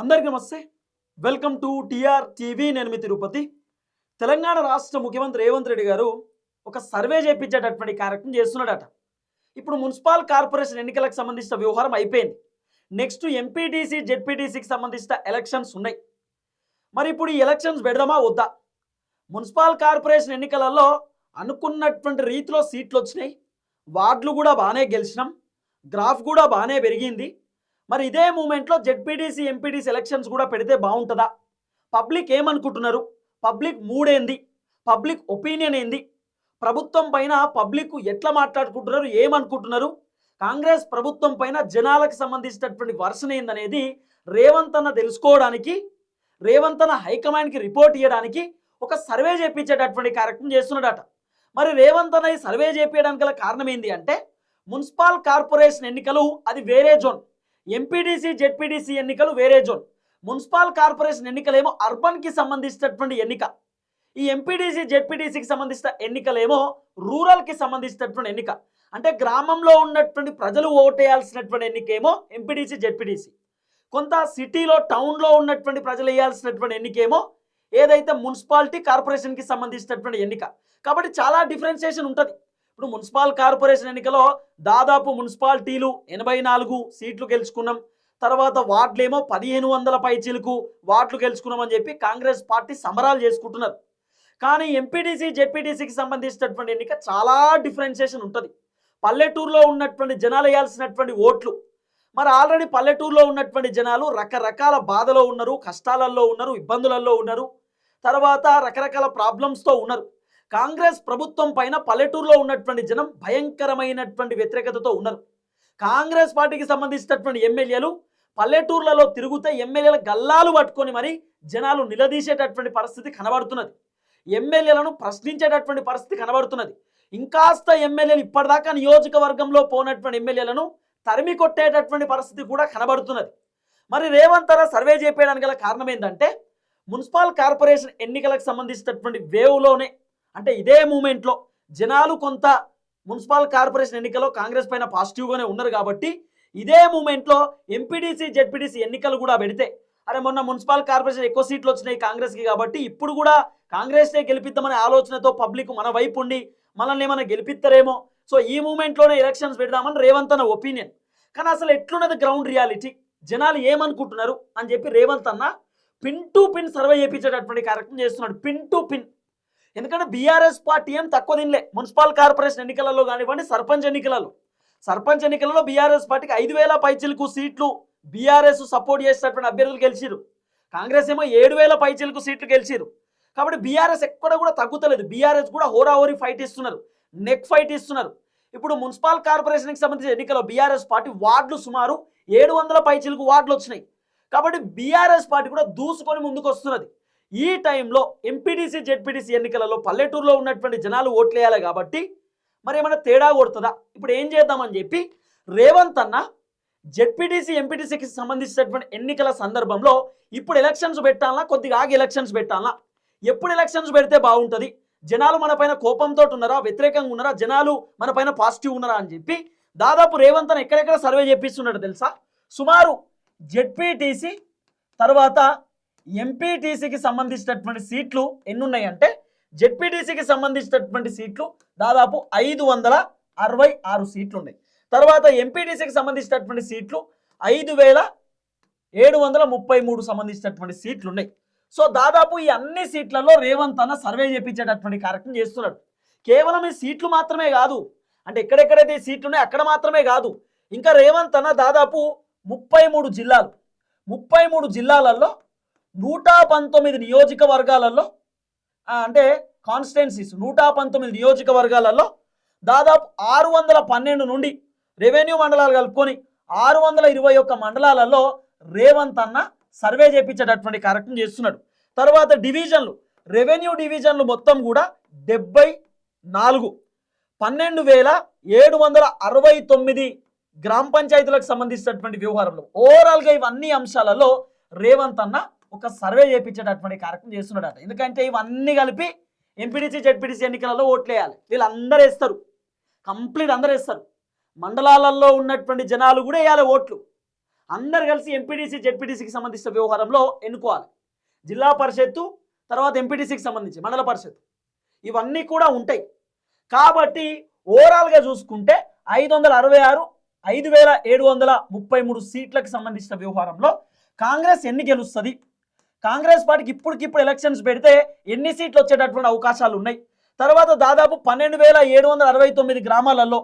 అందరికీ నమస్తే. Welcome to T R. TV మీ తిరుపతి. తెలంగాణ రాష్ట్ర ముఖ్యమంత్రి రేవంత్ రెడ్డి గారు ఒక సర్వే చేయించేటటువంటి కార్యక్రమం చేస్తున్నాడట. ఇప్పుడు మున్సిపల్ కార్పొరేషన్ ఎన్నికలకు సంబంధించిన వ్యవహారం అయిపోయింది. నెక్స్ట్ ఎంపీటీసీ జెడ్పీటీసీకి సంబంధించిన ఎలక్షన్స్ ఉన్నాయి. మరి ఇప్పుడు ఈ ఎలక్షన్స్ పెడదామా వద్దా? మున్సిపల్ కార్పొరేషన్ ఎన్నికలలో అనుకున్నటువంటి రీతిలో సీట్లు వచ్చినాయి. వార్డులు కూడా బాగానే గెలిచినాం. గ్రాఫ్ కూడా బాగానే పెరిగింది. మరి ఇదే మూమెంట్లో జెడ్పీటీసీ ఎంపీటీసీ ఎలక్షన్స్ కూడా పెడితే బాగుంటుందా? పబ్లిక్ ఏమనుకుంటున్నారు? పబ్లిక్ మూడేంది? పబ్లిక్ ఒపీనియన్ ఏంది? ప్రభుత్వం పైన పబ్లిక్ ఎట్లా మాట్లాడుకుంటున్నారు? ఏమనుకుంటున్నారు? కాంగ్రెస్ ప్రభుత్వం పైన జనాలకు సంబంధించినటువంటి వర్షన్ ఏందనేది రేవంత్ అన్న తెలుసుకోవడానికి రేవంత్ అన్న హైకమాండ్కి రిపోర్ట్ ఇవ్వడానికి ఒక సర్వే చేపించేటటువంటి కార్యక్రమం చేస్తున్నాడట. మరి రేవంత్ అన్న ఈ సర్వే చేపించడానికి గల కారణం ఏంటి అంటే మున్సిపల్ కార్పొరేషన్ ఎన్నికలు అది వేరే జోన్. ఎంపీడీసీ జెడ్పీడీసీ ఎన్నికలు వేరే జోన్. మున్సిపల్ కార్పొరేషన్ ఎన్నికలేమో అర్బన్కి సంబంధించినటువంటి ఎన్నిక. ఈ ఎంపీడీసీ జెడ్పీడీసీకి సంబంధించిన ఎన్నికలేమో రూరల్కి సంబంధించినటువంటి ఎన్నిక. అంటే గ్రామంలో ఉన్నటువంటి ప్రజలు ఓటేయాల్సినటువంటి ఎన్నికేమో ఎంపీడీసీ జెడ్పీడీసీ కొంత సిటీలో టౌన్లో ఉన్నటువంటి ప్రజలు వేయాల్సినటువంటి ఎన్నికేమో ఏదైతే మున్సిపాలిటీ కార్పొరేషన్కి సంబంధించినటువంటి ఎన్నిక. కాబట్టి చాలా డిఫరెన్సియేషన్ ఉంటుంది. ఇప్పుడు మున్సిపల్ కార్పొరేషన్ ఎన్నికలో దాదాపు మున్సిపాలిటీలు ఎనభై నాలుగు సీట్లు గెలుచుకున్నాం. తర్వాత వార్డులేమో పదిహేను వందల పైచీలకు వార్డులు గెలుచుకున్నామని చెప్పి కాంగ్రెస్ పార్టీ సమరాలు చేసుకుంటున్నారు. కానీ ఎంపీటీసీ జెడ్పీటీసీకి సంబంధించినటువంటి ఎన్నిక చాలా డిఫరెన్షియేషన్ ఉంటుంది. పల్లెటూరులో ఉన్నటువంటి జనాలు వేయాల్సినటువంటి ఓట్లు. మరి ఆల్రెడీ పల్లెటూరులో ఉన్నటువంటి జనాలు రకరకాల బాధలో ఉన్నారు కష్టాలలో ఉన్నారు ఇబ్బందులలో ఉన్నారు. తర్వాత రకరకాల ప్రాబ్లమ్స్తో ఉన్నారు. కాంగ్రెస్ ప్రభుత్వం పైన పల్లెటూరులో ఉన్నటువంటి జనం భయంకరమైనటువంటి వ్యతిరేకతతో ఉన్నారు. కాంగ్రెస్ పార్టీకి సంబంధించినటువంటి ఎమ్మెల్యేలు పల్లెటూర్లలో తిరుగుతే ఎమ్మెల్యేల గల్లాలు పట్టుకొని మరి జనాలు నిలదీసేటటువంటి పరిస్థితి కనబడుతున్నది. ఎమ్మెల్యేలను ప్రశ్నించేటటువంటి పరిస్థితి కనబడుతున్నది. ఇంకాస్త ఎమ్మెల్యేలు ఇప్పటిదాకా నియోజకవర్గంలో పోనటువంటి ఎమ్మెల్యేలను తరిమి కొట్టేటటువంటి పరిస్థితి కూడా కనబడుతున్నది. మరి రేవంత్ రా సర్వే చేయడానికి గల కారణం ఏంటంటే మున్సిపల్ కార్పొరేషన్ ఎన్నికలకు సంబంధించినటువంటి వేవ్లోనే అంటే ఇదే మూమెంట్లో జనాలు కొంత మున్సిపల్ కార్పొరేషన్ ఎన్నికల్లో కాంగ్రెస్ పైన పాజిటివ్గానే ఉన్నారు కాబట్టి ఇదే మూమెంట్లో ఎంపీడీసీ జెడ్పీటీసీ ఎన్నికలు కూడా పెడితే అరే మొన్న మున్సిపల్ కార్పొరేషన్ ఎక్కువ సీట్లు వచ్చినాయి కాంగ్రెస్కి కాబట్టి ఇప్పుడు కూడా కాంగ్రెస్నే గెలిపిద్దామనే ఆలోచనతో పబ్లిక్ మన వైపు ఉండి మనల్ని ఏమైనా గెలిపిస్తారేమో. సో ఈ మూమెంట్లోనే ఎలక్షన్స్ పెడదామని రేవంత్ అన్న ఒపీనియన్. కానీ అసలు ఎట్లున్నది గ్రౌండ్ రియాలిటీ? జనాలు ఏమనుకుంటున్నారు? అని చెప్పి రేవంత్ అన్న పిన్ టు పిన్ సర్వే చేయించేటటువంటి కార్యక్రమం చేస్తున్నాడు. Pin to pin. ఎందుకంటే బీఆర్ఎస్ పార్టీ ఏం తక్కువ తినలే. మున్సిపల్ కార్పొరేషన్ ఎన్నికలలో కానివ్వండి సర్పంచ్ ఎన్నికలలో. సర్పంచ్ ఎన్నికలలో బీఆర్ఎస్ పార్టీకి ఐదు వేల పైచిలకు సీట్లు బీఆర్ఎస్ సపోర్ట్ చేసినటువంటి అభ్యర్థులు గెలిచిరు కాంగ్రెస్ ఏమో ఏడు వేల పైచిలకు సీట్లు గెలిచిరు కాబట్టి బీఆర్ఎస్ ఎక్కడ కూడా తగ్గుతలేదు. బీఆర్ఎస్ కూడా హోరాహోరీ ఫైట్ ఇస్తున్నారు నెక్ ఫైట్ ఇస్తున్నారు ఇప్పుడు మున్సిపల్ కార్పొరేషన్కి సంబంధించిన ఎన్నికల్లో బీఆర్ఎస్ పార్టీ వార్డులు సుమారు ఏడు వందల పైచిలకు వార్డులు వచ్చినాయి. కాబట్టి బీఆర్ఎస్ పార్టీ కూడా దూసుకొని ముందుకు వస్తున్నది ఈ టైంలో ఎంపీటీసీ జెడ్పీటీసీ ఎన్నికలలో పల్లెటూరులో ఉన్నటువంటి జనాలు ఓట్లేయాలి కాబట్టి మరి ఏమైనా తేడా కొడుతుందా? ఇప్పుడు ఏం చేద్దామని చెప్పి రేవంత్ అన్న జెడ్పీటీసీ ఎంపీటీసీకి సంబంధించినటువంటి ఎన్నికల సందర్భంలో ఇప్పుడు ఎలక్షన్స్ పెట్టాలా? కొద్దిగా ఆగి ఎలక్షన్స్ పెట్టాలా? ఎప్పుడు ఎలక్షన్స్ పెడితే బాగుంటుంది? జనాలు మన పైన కోపంతో ఉన్నారా? వ్యతిరేకంగా ఉన్నారా? జనాలు మన పైన పాజిటివ్ ఉన్నారా అని చెప్పి దాదాపు రేవంత్ అన్న ఎక్కడెక్కడ సర్వే చేపిస్తున్నాడు తెలుసా? సుమారు జెడ్పీటీసీ తర్వాత ఎంపీటీసీకి సంబంధించినటువంటి సీట్లు ఎన్నున్నాయంటే జెడ్పీటీసీకి సంబంధించినటువంటి సీట్లు దాదాపు ఐదు వందల అరవై ఆరు సీట్లు ఉన్నాయి తర్వాత ఎంపీటీసీకి సంబంధించినటువంటి సీట్లు ఐదు వేల ఏడు వందల ముప్పై మూడు సంబంధించినటువంటి సీట్లు ఉన్నాయి సో దాదాపు ఈ అన్ని సీట్లలో రేవంత్ అన్న సర్వే చేపించేటటువంటి కార్యక్రమం చేస్తున్నాడు. కేవలం ఈ సీట్లు మాత్రమే కాదు అంటే ఎక్కడెక్కడైతే సీట్లు ఉన్నాయో అక్కడ మాత్రమే కాదు ఇంకా రేవంత్ అన్న దాదాపు ముప్పై మూడు జిల్లాలు ముప్పై మూడు జిల్లాలలో నూట పంతొమ్మిది నియోజకవర్గాలలో అంటే కాన్స్టిట్యున్సీస్ నూట పంతొమ్మిది నియోజకవర్గాలలో దాదాపు ఆరు వందల పన్నెండు నుండి రెవెన్యూ మండలాలు కలుపుకొని ఆరు వందల ఇరవై ఒక్క మండలాలలో రేవంత్ అన్న సర్వే చేపించేటటువంటి కార్యక్రమం చేస్తున్నాడు. తర్వాత డివిజన్లు రెవెన్యూ డివిజన్లు మొత్తం కూడా డెబ్బై నాలుగు. పన్నెండు వేల ఏడు వందల అరవై తొమ్మిది గ్రామ పంచాయతీలకు సంబంధించినటువంటి వ్యవహారంలో ఓవరాల్గా ఇవన్నీ అంశాలలో రేవంత్ అన్న ఒక సర్వే చేయించేటటువంటి కార్యక్రమం చేస్తున్నాడట. ఎందుకంటే ఇవన్నీ కలిపి ఎంపీడీసీ జెడ్పీటీసీ ఎన్నికలలో ఓట్లేయాలి. వీళ్ళందరూ వేస్తారు. కంప్లీట్ అందరూ వేస్తారు. మండలాలలో ఉన్నటువంటి జనాలు కూడా వేయాలి ఓట్లు. అందరు కలిసి ఎంపీడీసీ జెడ్పీటీసీకి సంబంధించిన వ్యవహారంలో ఎన్నుకోవాలి. జిల్లా పరిషత్తు తర్వాత ఎంపీటీసీకి సంబంధించి మండల పరిషత్ ఇవన్నీ కూడా ఉంటాయి. కాబట్టి ఓవరాల్గా చూసుకుంటే ఐదు వందల అరవై ఆరు ఐదు వేల ఏడు వందల ముప్పై మూడు సీట్లకు సంబంధించిన వ్యవహారంలో కాంగ్రెస్ ఎన్ని గెలుస్తుంది? కాంగ్రెస్ పార్టీకి ఇప్పటికిప్పుడు ఎలక్షన్స్ పెడితే ఎన్ని సీట్లు వచ్చేటటువంటి అవకాశాలు ఉన్నాయి? తర్వాత దాదాపు పన్నెండు వేల ఏడు వందల అరవై తొమ్మిది గ్రామాలలో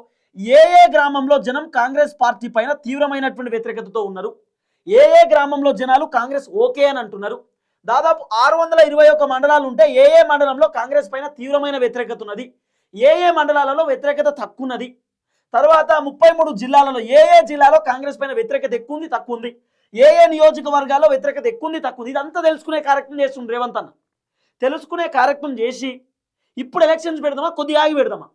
ఏ ఏ గ్రామంలో జనం కాంగ్రెస్ పార్టీ పైన తీవ్రమైనటువంటి వ్యతిరేకతతో ఉన్నారు? ఏ ఏ గ్రామంలో జనాలు కాంగ్రెస్ ఓకే అని అంటున్నారు? దాదాపు ఆరు వందల ఇరవై ఒక్క మండలాలు ఉంటే ఏ ఏ మండలంలో కాంగ్రెస్ పైన తీవ్రమైన వ్యతిరేకత ఉన్నది? ఏ ఏ మండలాలలో వ్యతిరేకత తక్కువ ఉన్నది తర్వాత ముప్పై మూడు జిల్లాలలో ఏ ఏ జిల్లాలో కాంగ్రెస్ పైన వ్యతిరేకత ఎక్కువ ఉంది తక్కువ ఉంది ఏ ఏ నియోజకవర్గాల్లో వ్యతిరేకత ఎక్కువ ఉంది తక్కువ ఉంది ఇదంతా తెలుసుకునే కార్యక్రమం చేస్తుండ్రు రేవంత్ అన్న. తెలుసుకునే కార్యక్రమం చేసి ఇప్పుడు ఎలక్షన్స్ పెడదామా కొద్దిగా ఆగి పెడదామా?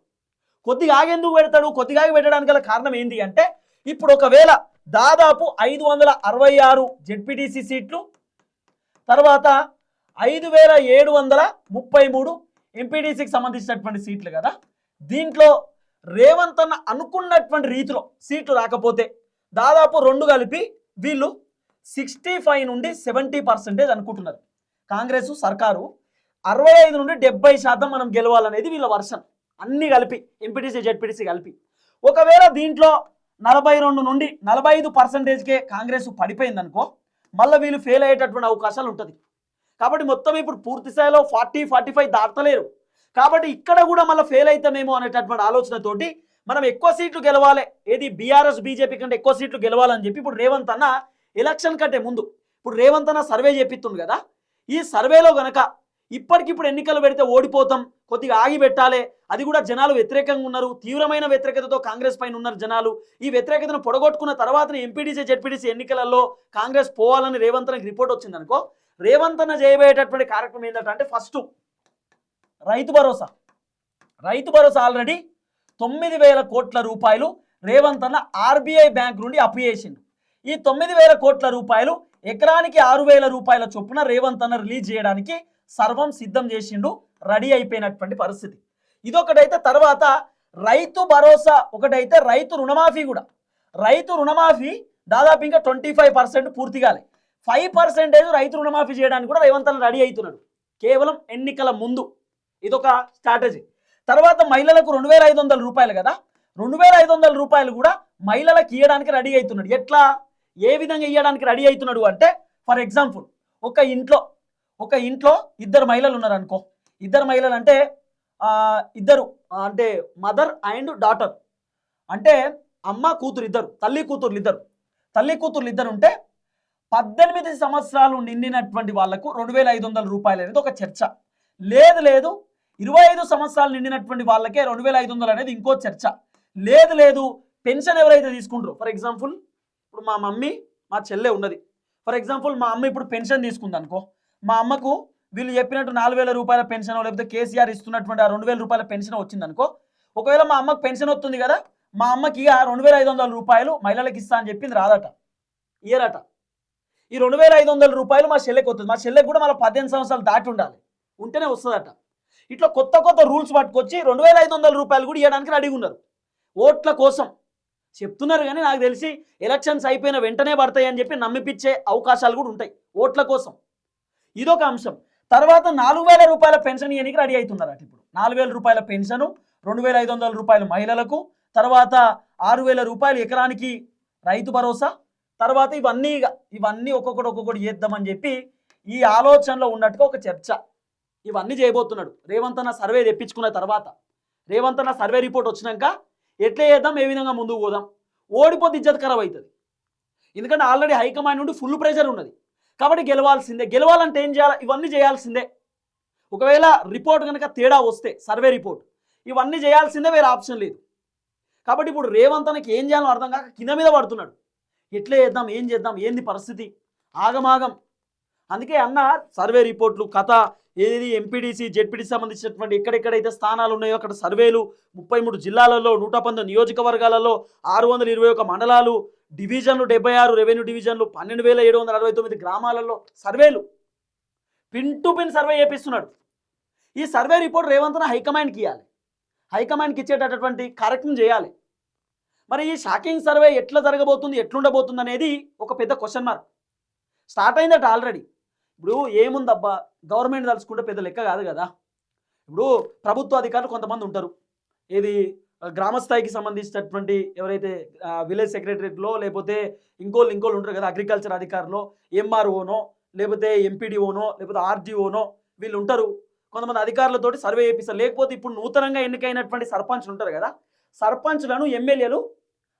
కొద్దిగా ఆగి ఎందుకు పెడతాడు? కొద్దిగా ఆగి పెట్టడానికి గల కారణం ఏంటి అంటే ఇప్పుడు ఒకవేళ దాదాపు ఐదు వందల అరవై ఆరు జెడ్పీటీసీ సీట్లు తర్వాత ఐదు వేల ఏడు వందల ముప్పై మూడు ఎంపీటీసీకి సంబంధించినటువంటి సీట్లు కదా దీంట్లో రేవంత్ అన్న అనుకున్నటువంటి రీతిలో సీట్లు రాకపోతే దాదాపు రెండు కలిపి వీళ్ళు సిక్స్టీ ఫైవ్ నుండి సెవెంటీ పర్సెంటేజ్ అనుకుంటున్నారు. కాంగ్రెస్ సర్కారు అరవై ఐదు నుండి డెబ్బై శాతం మనం గెలవాలనేది వీళ్ళ వర్షన్. అన్ని కలిపి ఎంపీటీసీ జెడ్పీటీసీ కలిపి. ఒకవేళ దీంట్లో నలభై రెండు నుండి నలభై ఐదు పర్సెంటేజ్కే కాంగ్రెస్ పడిపోయిందనుకో మళ్ళీ వీళ్ళు ఫెయిల్ అయ్యేటటువంటి అవకాశాలు ఉంటుంది. కాబట్టి మొత్తం ఇప్పుడు పూర్తి స్థాయిలో ఫార్టీ ఫార్టీ ఫైవ్ దాటలేరు. కాబట్టి ఇక్కడ కూడా మళ్ళీ ఫెయిల్ అవుతామేమో అనేటటువంటి ఆలోచనతోటి మనం ఎక్కువ సీట్లు గెలవాలి. ఏది బీఆర్ఎస్ బీజేపీ కంటే ఎక్కువ సీట్లు గెలవాలని చెప్పి ఇప్పుడు రేవంత్ అన్న ఎలక్షన్ కంటే ముందు. ఇప్పుడు రేవంత్ అన్న సర్వే చేపిస్తుంది కదా ఈ సర్వేలో గనక ఇప్పటికిప్పుడు ఎన్నికలు పెడితే ఓడిపోతాం కొద్దిగా ఆగి పెట్టాలి అది కూడా జనాలు వ్యతిరేకంగా ఉన్నారు తీవ్రమైన వ్యతిరేకతతో కాంగ్రెస్ పైన ఉన్నారు జనాలు. ఈ వ్యతిరేకతను పొడగొట్టుకున్న తర్వాత ఎంపీడీసీ జెడ్పీటీసీ ఎన్నికలలో కాంగ్రెస్ పోవాలని రేవంత్ అన్నకి రిపోర్ట్ వచ్చిందనుకో రేవంత్ అన్న చేయబోయేటటువంటి కార్యక్రమం ఏంటంటే ఫస్ట్ రైతు భరోసా. రైతు భరోసా ఆల్రెడీ తొమ్మిది వేల కోట్ల రూపాయలు రేవంత్ అన్న ఆర్బీఐ బ్యాంక్ నుండి అప్పు చేసిండు. ఈ తొమ్మిది వేల కోట్ల రూపాయలు ఎకరానికి ఆరు వేల రూపాయల చొప్పున రేవంత్ అన్న రిలీజ్ చేయడానికి సర్వం సిద్ధం చేసిండు రెడీ అయిపోయినటువంటి పరిస్థితి. ఇదొకటైతే తర్వాత రైతు భరోసా ఒకటైతే రైతు రుణమాఫీ కూడా. రైతు రుణమాఫీ దాదాపు ఇంకా ట్వంటీ ఫైవ్ పర్సెంట్ పూర్తి కాలే. ఫైవ్ పర్సెంటేజ్ రైతు రుణమాఫీ చేయడానికి కూడా రేవంత్ అన్న రెడీ అవుతున్నాడు. కేవలం ఎన్నికల ముందు. ఇదొక స్ట్రాటజీ. తర్వాత మహిళలకు రెండు వేల ఐదు వందల రూపాయలు కదా. రెండు వేల ఐదు వందల రూపాయలు కూడా మహిళలకు ఇవ్వడానికి రెడీ అవుతున్నాడు. ఎట్లా? ఏ విధంగా ఇవ్వడానికి రెడీ అవుతున్నాడు అంటే ఫర్ ఎగ్జాంపుల్ ఒక ఇంట్లో ఒక ఇంట్లో ఇద్దరు మహిళలు ఉన్నారు అనుకో ఇద్దరు మహిళలు అంటే ఇద్దరు అంటే మదర్ అండ్ డాటర్ అంటే అమ్మ కూతురు ఇద్దరు తల్లి కూతుర్లు ఇద్దరు. తల్లి కూతుర్లు ఇద్దరు ఉంటే పద్దెనిమిది సంవత్సరాలు నిండినటువంటి వాళ్ళకు రెండు వేల ఐదు వందల రూపాయలు అనేది ఒక చర్చ. లేదు లేదు ఇరవై ఐదు సంవత్సరాలు నిండినటువంటి వాళ్ళకే రెండు వేల ఐదు వందలు అనేది ఇంకో చర్చ. లేదు లేదు పెన్షన్ ఎవరైతే తీసుకుంటారో ఫర్ ఎగ్జాంపుల్ ఇప్పుడు మా మమ్మీ మా చెల్లె ఉన్నది. ఫర్ ఎగ్జాంపుల్ మా అమ్మ ఇప్పుడు పెన్షన్ తీసుకుంది అనుకో మా అమ్మకు వీళ్ళు చెప్పినట్టు నాలుగు వేల రూపాయల పెన్షన్ లేకపోతే కేసీఆర్ ఇస్తున్నటువంటి ఆ రెండు వేల రూపాయల పెన్షన్ వచ్చింది అనుకో ఒకవేళ మా అమ్మకు పెన్షన్ వస్తుంది కదా మా అమ్మకి ఆ రెండు వేల ఐదు వందల రూపాయలు మహిళలకు ఇస్తా అని చెప్పింది రాదట ఇయరట ఈ రెండు వేల ఐదు వందల రూపాయలు మా చెల్లెకి వస్తుంది. మా చెల్లెకి కూడా మళ్ళీ పద్దెనిమిది సంవత్సరాలు దాటి ఉండాలి. ఉంటేనే వస్తుందట. ఇట్లా కొత్త కొత్త రూల్స్ పట్టుకొచ్చి రెండు వేల ఐదు వందల రూపాయలు కూడా ఇవ్వడానికి రెడీగా ఉన్నారు. ఓట్ల కోసం చెప్తున్నారు కానీ నాకు తెలిసి ఎలక్షన్స్ అయిపోయిన వెంటనే పడతాయి అని చెప్పి నమ్మిపించే అవకాశాలు కూడా ఉంటాయి ఓట్ల కోసం. ఇదొక అంశం. తర్వాత నాలుగు వేల రూపాయల పెన్షన్ ఇవ్వడానికి రెడీ అవుతున్నారు అటు ఇప్పుడు. నాలుగు వేల రూపాయల పెన్షను రెండు వేల ఐదు వందల రూపాయలు మహిళలకు తర్వాత ఆరు వేల రూపాయలు ఎకరానికి రైతు భరోసా తర్వాత ఇవన్నీ ఇక ఇవన్నీ ఒక్కొక్కటి ఒక్కొక్కటి చేద్దామని చెప్పి ఈ ఆలోచనలో ఉన్నట్టుగా ఒక చర్చ. ఇవన్నీ చేయబోతున్నాడు. రేవంత్ అన్న సర్వే తెప్పించుకున్న తర్వాత. రేవంత్ అన్న సర్వే రిపోర్ట్ వచ్చినాక ఎట్లా చేద్దాం? ఏ విధంగా ముందుకు పోదాం? ఓడిపోతే ఇజ్జత్ ఖరాబ్ అవుతుంది. ఎందుకంటే ఆల్రెడీ హైకమాండ్ నుండి ఫుల్ ప్రెషర్ ఉన్నది. కాబట్టి గెలవాల్సిందే. గెలవాలంటే ఏం చేయాలి? ఇవన్నీ చేయాల్సిందే. ఒకవేళ రిపోర్ట్ కనుక తేడా వస్తే సర్వే రిపోర్ట్. ఇవన్నీ చేయాల్సిందే వేరే ఆప్షన్ లేదు. కాబట్టి ఇప్పుడు రేవంత్ ఏం చేయాలో అర్థం కాక కింద మీద పడుతున్నాడు. ఎట్లా చేద్దాం? ఏం చేద్దాం? ఏంది పరిస్థితి? ఆగమాగం. అందుకే అన్న సర్వే రిపోర్ట్లు కథ ఏది ఎంపీడీసీ జెడ్పీడీసీ సంబంధించినటువంటి ఎక్కడెక్కడైతే స్థానాలు ఉన్నాయో అక్కడ సర్వేలు ముప్పై మూడు జిల్లాలలో నూట పంతొమ్మిది నియోజకవర్గాలలో ఆరు వందల ఇరవై ఒక మండలాలు డివిజన్లు డెబ్బై ఆరు రెవెన్యూ డివిజన్లు పన్నెండు వేల ఏడు వందల అరవై తొమ్మిది గ్రామాలలో సర్వేలు. పిన్ టు పిన్ సర్వే చేపిస్తున్నాడు. ఈ సర్వే రిపోర్ట్ రేవంత్న హైకమాండ్కి ఇవ్వాలి హైకమాండ్కి ఇచ్చేటటువంటి కార్యక్రమం చేయాలి. మరి ఈ షాకింగ్ సర్వే ఎట్లా జరగబోతుంది ఎట్లుండబోతుంది అనేది ఒక పెద్ద క్వశ్చన్ మార్క్ స్టార్ట్ అయిందట ఆల్రెడీ. ఇప్పుడు ఏముందబ్బా? గవర్నమెంట్ తలుచుకుంటే పెద్ద లెక్క కాదు కదా. ఇప్పుడు ప్రభుత్వ అధికారులు కొంతమంది ఉంటారు. ఏది? గ్రామస్థాయికి గ్రామ స్థాయికి సంబంధించినటువంటి ఎవరైతే విలేజ్ సెక్రటరీలో లేకపోతే ఇంకోళ్ళు ఇంకోళ్ళు ఉంటారు కదా అగ్రికల్చర్ అధికారులు ఎంఆర్ఓనో లేకపోతే ఎంపీడీఓనో లేకపోతే ఆర్డీఓనో వీళ్ళు ఉంటారు. కొంతమంది అధికారులతోటి సర్వే చేపిస్తారు. లేకపోతే ఇప్పుడు నూతనంగా ఎన్నికైనటువంటి సర్పంచ్లు ఉంటారు కదా సర్పంచ్లను ఎమ్మెల్యేలు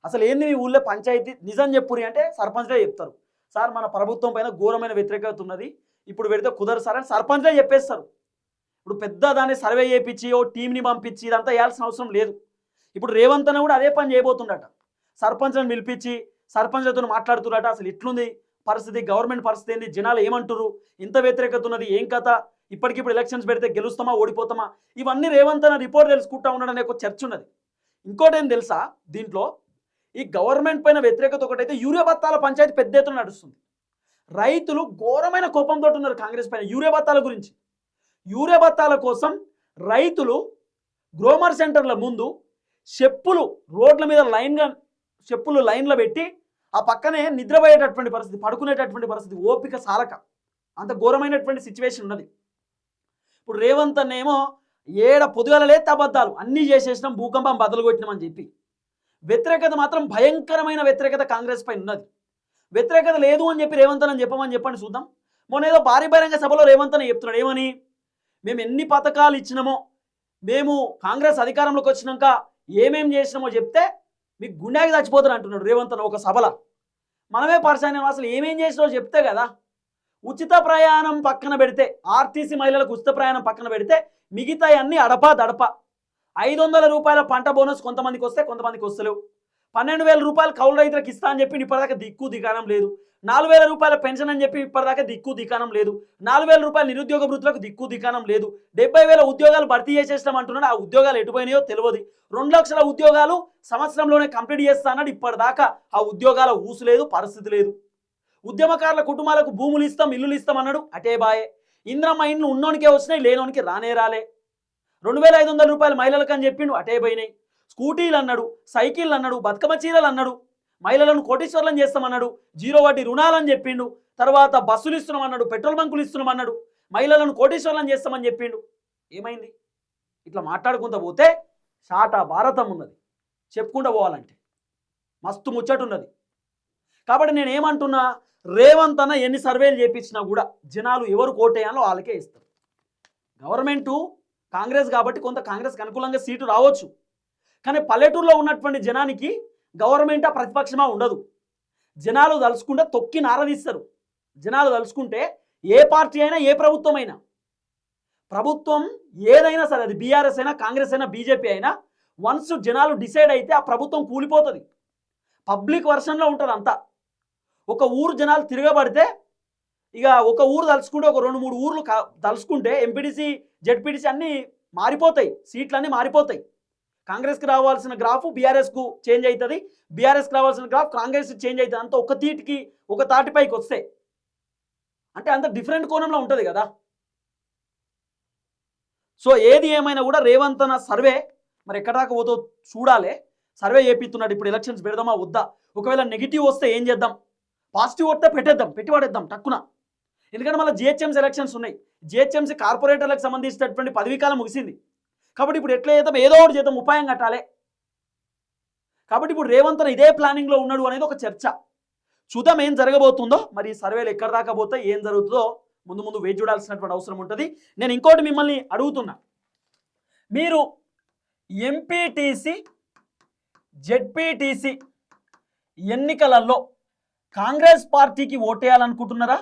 అసలు ఏంది మీ ఊళ్ళో పంచాయతీ? నిజం చెప్పురి అంటే సర్పంచ్లే చెప్తారు. సార్ మన ప్రభుత్వం పైన ఘోరమైన వ్యతిరేకత ఉన్నది. ఇప్పుడు పెడితే కుదరదు సార్ అని సర్పంచ్లే చెప్పేస్తారు. ఇప్పుడు పెద్ద దాన్ని సర్వే చేయించి ఓ టీంని పంపించి ఇదంతా వేయాల్సిన అవసరం లేదు. ఇప్పుడు రేవంత్ అన్న కూడా అదే పని చేయబోతుండట. సర్పంచ్లను పిలిపించి సర్పంచ్లతో మాట్లాడుతున్నట అసలు ఇట్లుంది పరిస్థితి గవర్నమెంట్ పరిస్థితి ఏంది జనాలు ఏమంటారు ఇంత వ్యతిరేకత ఉన్నది ఏం కథ ఇప్పటికిప్పుడు ఎలక్షన్స్ పెడితే గెలుస్తామా ఓడిపోతామా ఇవన్నీ రేవంత్ అన్న రిపోర్ట్ తెలుసుకుంటా ఉన్నాడు అనే ఒక చర్చ ఉన్నది. ఇంకోటి ఏం తెలుసా దీంట్లో ఈ గవర్నమెంట్ పైన వ్యతిరేకత ఒకటైతే యూరియా బత్తాల పంచాయతీ పెద్ద ఎత్తున నడుస్తుంది. రైతులు ఘోరమైన కోపంతో ఉన్నారు కాంగ్రెస్ పైన యూరియా బత్తాల గురించి. యూరియా బత్తాల కోసం రైతులు గ్రోమర్ సెంటర్ల ముందు చెప్పులు రోడ్ల మీద లైన్గా చెప్పులు లైన్లో పెట్టి ఆ పక్కనే నిద్రపోయేటటువంటి పరిస్థితి పడుకునేటటువంటి పరిస్థితి ఓపిక సాలక. అంత ఘోరమైనటువంటి సిచ్యువేషన్ ఉన్నది. ఇప్పుడు రేవంత్ అన్నేమో ఏడ పొదుగలలే అబద్ధాలు అన్నీ చేసేసినాం భూకంపం బదలు కొట్టినామని చెప్పి. వ్యతిరేకత మాత్రం భయంకరమైన వ్యతిరేకత కాంగ్రెస్ పైన ఉన్నది. వ్యతిరేకత లేదు అని చెప్పి రేవంత్ అని చెప్పమని చెప్పండి చూద్దాం. మొన్న ఏదో భారీ బహిరంగ సభలో రేవంత్ అని చెప్తున్నాడు ఏమని? మేము ఎన్ని పథకాలు ఇచ్చినామో మేము కాంగ్రెస్ అధికారంలోకి వచ్చినాక ఏమేం చేసినామో చెప్తే మీకు గుండెకి చచ్చిపోతారు అంటున్నాడు రేవంత్ ఒక సభల. మనమే పరిశాన్యం అసలు ఏమేం చేసినామో చెప్తే కదా ఉచిత ప్రయాణం పక్కన పెడితే ఆర్టీసీ మహిళలకు ఉచిత ప్రయాణం పక్కన పెడితే మిగతా అన్ని అడపా దడప. ఐదు వందల రూపాయల పంట బోనస్ కొంతమందికి వస్తే కొంతమందికి వస్తలేవు. పన్నెండు వేల రూపాయలు కౌలు రైతులకు ఇస్తా అని చెప్పి ఇప్పటిదాకా దిక్కు దిగానం లేదు. నాలుగు వేల రూపాయల పెన్షన్ అని చెప్పి ఇప్పటిదాకా దిక్కు దికానం లేదు. నాలుగు వేల రూపాయల నిరుద్యోగ వృత్తులకు దిక్కు దికానం లేదు. డెబ్బై వేల ఉద్యోగాలు భర్తీ చేసేస్తాం అంటున్నాడు. ఆ ఉద్యోగాలు ఎటుపోయినాయో తెలియదు. రెండు లక్షల ఉద్యోగాలు సంవత్సరంలోనే కంప్లీట్ చేస్తా అన్నాడు. ఇప్పటిదాకా ఆ ఉద్యోగాల ఊసు లేదు పరిస్థితి లేదు. ఉద్యమకారుల కుటుంబాలకు భూములు ఇస్తాం ఇల్లులు ఇస్తాం అన్నాడు. అటే బాయే. ఇంద్రమ్మ ఇండ్లు ఉన్నోనికే వచ్చినాయి లేనోనికి రానే రాలే. రెండు వేల ఐదు వందల రూపాయలు మహిళలకు అని చెప్పిండు. అటే పోయినాయి. స్కూటీలు అన్నాడు సైకిళ్ళు అన్నాడు బతుకమ్మ చీరలు అన్నాడు మహిళలను కోటీశ్వర్లను చేస్తామన్నాడు జీరో వడ్డీ రుణాలని చెప్పిండు తర్వాత బస్సులు ఇస్తున్నామన్నాడు పెట్రోల్ బంకులు ఇస్తున్నామన్నాడు మహిళలను కోటీశ్వర్లను చేస్తామని చెప్పిండు. ఏమైంది? ఇట్లా మాట్లాడుకుంటూ పోతే షాటా భారతం ఉన్నది. చెప్పుకుంటూ పోవాలంటే మస్తు ముచ్చట ఉన్నది. కాబట్టి నేను ఏమంటున్నా రేవంత్ అన్న ఎన్ని సర్వేలు చేయించినా కూడా జనాలు ఎవరు కోటేయాలో వాళ్ళకే ఇస్తారు. గవర్నమెంటు కాంగ్రెస్ కాబట్టి కొంత కాంగ్రెస్కి అనుకూలంగా సీటు రావచ్చు. కానీ పల్లెటూరులో ఉన్నటువంటి జనానికి గవర్నమెంట్ ఆ ప్రతిపక్షమా ఉండదు. జనాలు తలుచుకుంటే తొక్కి నారదీస్తారు జనాలు తలుచుకుంటే ఏ పార్టీ అయినా ఏ ప్రభుత్వం అయినా ప్రభుత్వం ఏదైనా సరే అది బీఆర్ఎస్ అయినా కాంగ్రెస్ అయినా బీజేపీ అయినా వన్స్ జనాలు డిసైడ్ అయితే ఆ ప్రభుత్వం కూలిపోతుంది. పబ్లిక్ వర్షన్లో ఉంటుంది అంతా. ఒక ఊరు జనాలు తిరగబడితే ఇక ఒక ఊరు తలుచుకుంటే ఒక రెండు మూడు ఊర్లు క- తలుచుకుంటే ఎంపీటీసీ జెడ్పీటీసీ అన్నీ మారిపోతాయి. సీట్లు అన్నీ మారిపోతాయి. కాంగ్రెస్కి రావాల్సిన గ్రాఫ్ బీఆర్ఎస్కు చేంజ్ అవుతుంది బీఆర్ఎస్కి రావాల్సిన గ్రాఫ్ కాంగ్రెస్ చేంజ్ అవుతుంది అంత ఒక తీటికి ఒక తాటిపైకి వస్తే అంటే అంత డిఫరెంట్ కోణంలో ఉంటుంది కదా. సో ఏది ఏమైనా కూడా రేవంత్ అన్న సర్వే మరి ఎక్కడ దాకా పోతో చూడాలి. సర్వే చేపిస్తున్నాడు. ఇప్పుడు ఎలక్షన్స్ పెడదామా? వద్దా? ఒకవేళ నెగిటివ్ వస్తే ఏం చేద్దాం? పాజిటివ్ వస్తే పెట్టేద్దాం. పెట్టి పడేద్దాం టక్కున. ఎందుకంటే మళ్ళీ జిహెచ్ఎంసీ ఎలక్షన్స్ ఉన్నాయి. జిహెచ్ఎంసీ కార్పొరేటర్లకు సంబంధించినటువంటి పదవీకాలం ముగిసింది. కాబట్టి ఇప్పుడు ఎట్లా చేద్దాం? ఏదో ఒకటి చేద్దాం ఉపాయం కట్టాలి. కాబట్టి ఇప్పుడు రేవంత్ ఇదే ప్లానింగ్లో ఉన్నాడు అనేది ఒక చర్చ. చూద్దాం ఏం జరగబోతుందో. మరి సర్వేలు ఎక్కడ దాకా పోతే ఏం జరుగుతుందో ముందు ముందు వేచి చూడాల్సినటువంటి అవసరం ఉంటుంది. నేను ఇంకోటి మిమ్మల్ని అడుగుతున్నా. మీరు ఎంపీటీసీ జెడ్పీటీసీ ఎన్నికలలో కాంగ్రెస్ పార్టీకి ఓటేయాలనుకుంటున్నారా?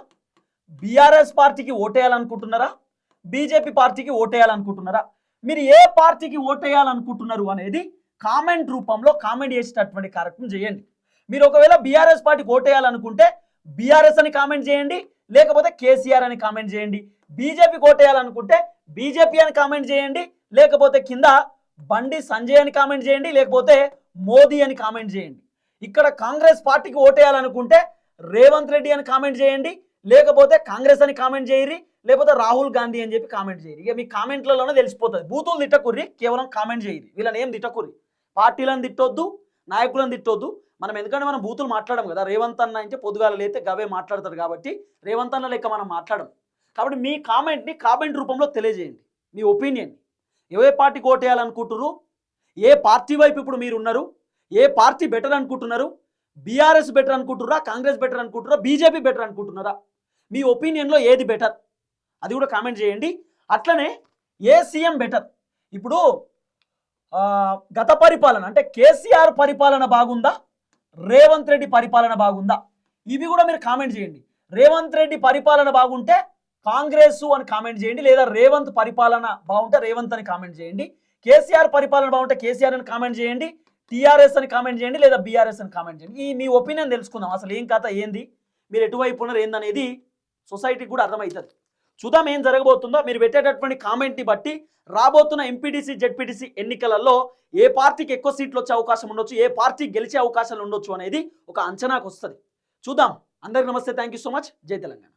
బీఆర్ఎస్ పార్టీకి ఓటేయాలనుకుంటున్నారా? బీజేపీ పార్టీకి ఓటేయాలనుకుంటున్నారా? మీరు ఏ పార్టీకి ఓటేయాలనుకుంటున్నారు అనేది కామెంట్ రూపంలో కామెంట్ చేసేటటువంటి కార్యక్రమం చేయండి. మీరు ఒకవేళ బీఆర్ఎస్ పార్టీకి ఓటేయాలనుకుంటే బీఆర్ఎస్ అని కామెంట్ చేయండి లేకపోతే కేసీఆర్ అని కామెంట్ చేయండి. బీజేపీకి ఓటేయాలనుకుంటే బీజేపీ అని కామెంట్ చేయండి లేకపోతే కింద బండి సంజయ్ అని కామెంట్ చేయండి లేకపోతే మోదీ అని కామెంట్ చేయండి. ఇక్కడ కాంగ్రెస్ పార్టీకి ఓటేయాలనుకుంటే రేవంత్ రెడ్డి అని కామెంట్ చేయండి లేకపోతే కాంగ్రెస్ అని కామెంట్ చేయరి లేకపోతే రాహుల్ గాంధీ అని చెప్పి కామెంట్ చేయరు. ఇక మీ కామెంట్లలోనే తెలిసిపోతుంది. బూతులు తిట్టకుర్రి కేవలం కామెంట్ చేయరు. వీళ్ళని ఏం తిట్టకుర్రి? పార్టీలను తిట్టొద్దు నాయకులను తిట్టొద్దు. మనం ఎందుకంటే మనం బూతులు మాట్లాడడం కదా. రేవంత్ అన్న అంటే పొద్దుగాల లేతే గవే మాట్లాడతాడు కాబట్టి రేవంత్ అన్న లెక్క మనం మాట్లాడడం కాబట్టి మీ కామెంట్ని కామెంట్ రూపంలో తెలియజేయండి. మీ ఒపీనియన్ ఏ పార్టీ కోటేయాలనుకుంటున్నారు ఏ పార్టీ వైపు ఇప్పుడు మీరు ఉన్నారు ఏ పార్టీ బెటర్ అనుకుంటున్నారు? బీఆర్ఎస్ బెటర్ అనుకుంటున్నారా? కాంగ్రెస్ బెటర్ అనుకుంటున్నారా? బీజేపీ బెటర్ అనుకుంటున్నారా? మీ ఒపీనియన్లో ఏది బెటర్? అది కూడా కామెంట్ చేయండి. అట్లనే ఏ సీఎం బెటర్ ఇప్పుడు గత పరిపాలన అంటే కేసీఆర్ పరిపాలన బాగుందా? రేవంత్ రెడ్డి పరిపాలన బాగుందా? ఇవి కూడా మీరు కామెంట్ చేయండి. రేవంత్ రెడ్డి పరిపాలన బాగుంటే కాంగ్రెస్ అని కామెంట్ చేయండి లేదా రేవంత్ పరిపాలన బాగుంటే రేవంత్ అని కామెంట్ చేయండి. కేసీఆర్ పరిపాలన బాగుంటే కేసీఆర్ అని కామెంట్ చేయండి. టీఆర్ఎస్ అని కామెంట్ చేయండి లేదా బీఆర్ఎస్ అని కామెంట్ చేయండి. ఈ మీ ఒపీనియన్ తెలుసుకుందాం. అసలు ఏం కథ ఏంది? మీరు ఎటువైపు ఉన్నారు ఏందనేది సొసైటీకి కూడా అర్థమవుతుంది. చూద్దాం ఏం జరగబోతుందో. మీరు పెట్టేటటువంటి కామెంట్ని బట్టి రాబోతున్న ఎంపీటీసీ జెడ్పీటీసీ ఎన్నికలలో ఏ పార్టీకి ఎక్కువ సీట్లు వచ్చే అవకాశం ఉండొచ్చు ఏ పార్టీ గెలిచే అవకాశాలు ఉండొచ్చు అనేది ఒక అంచనాకు వస్తుంది. చూద్దాం. అందరికి నమస్తే. Thank you so much. జై తెలంగాణ.